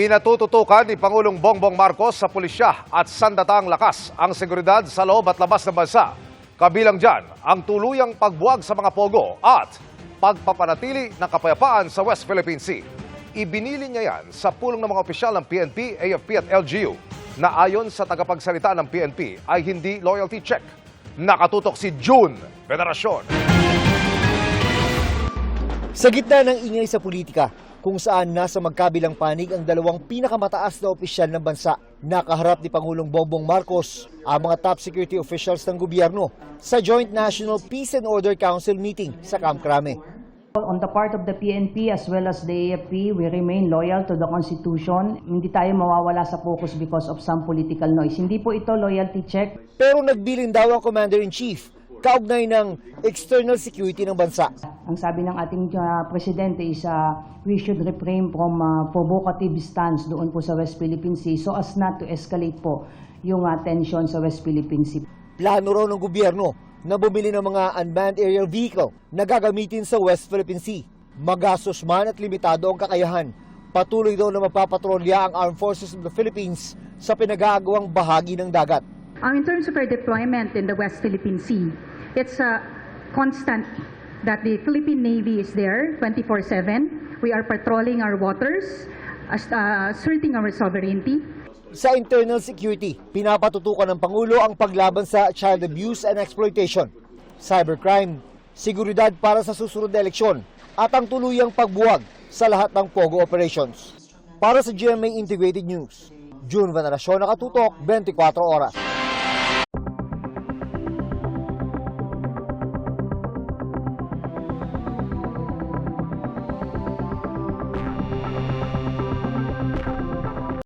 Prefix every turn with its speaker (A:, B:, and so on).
A: Pinatututukan ni Pangulong Bongbong Marcos sa pulisya at sandatang lakas ang seguridad sa loob at labas ng bansa. Kabilang dyan ang tuluyang pagbuwag sa mga pogo at pagpapanatili ng kapayapaan sa West Philippine Sea. Ibinili niya yan sa pulong ng mga opisyal ng PNP, AFP at LGU na ayon sa tagapagsalita ng PNP ay hindi loyalty check. Nakatutok si June Federasyon.
B: Sa gitna ng ingay sa politika, kung saan nasa magkabilang panig ang dalawang pinakamataas na opisyal ng bansa, nakaharap ni Pangulong Bongbong Marcos ang mga top security officials ng gobyerno sa Joint National Peace and Order Council meeting sa Camp Crame.
C: On the part of the PNP as well as the AFP, we remain loyal to the Constitution. Hindi tayo mawawala sa focus because of some political noise. Hindi po ito loyalty check.
B: Pero nagbilin daw ang Commander-in-Chief kaugnay ng external security ng bansa.
C: Ang sabi ng ating uh, presidente is uh, we should refrain from uh, provocative stance doon po sa West Philippine Sea so as not to escalate po yung uh, tension sa West Philippine Sea.
B: Plano raw ng gobyerno na bumili ng mga unmanned aerial vehicle na gagamitin sa West Philippine Sea. Magastos man at limitado ang kakayahan. Patuloy daw na mapapatrolya ang Armed Forces of the Philippines sa pinag-aagawang bahagi ng dagat.
D: Uh, in terms of our deployment in the West Philippine Sea, it's a constant that the Philippine Navy is there 24-7. We are patrolling our waters, uh, asserting our sovereignty.
B: Sa internal security, pinapatutukan ng Pangulo ang paglaban sa child abuse and exploitation, cybercrime, seguridad para sa susunod na eleksyon, at ang tuluyang pagbuwag sa lahat ng POGO operations. Para sa GMA Integrated News, June Veneracion, nakatutok 24 oras.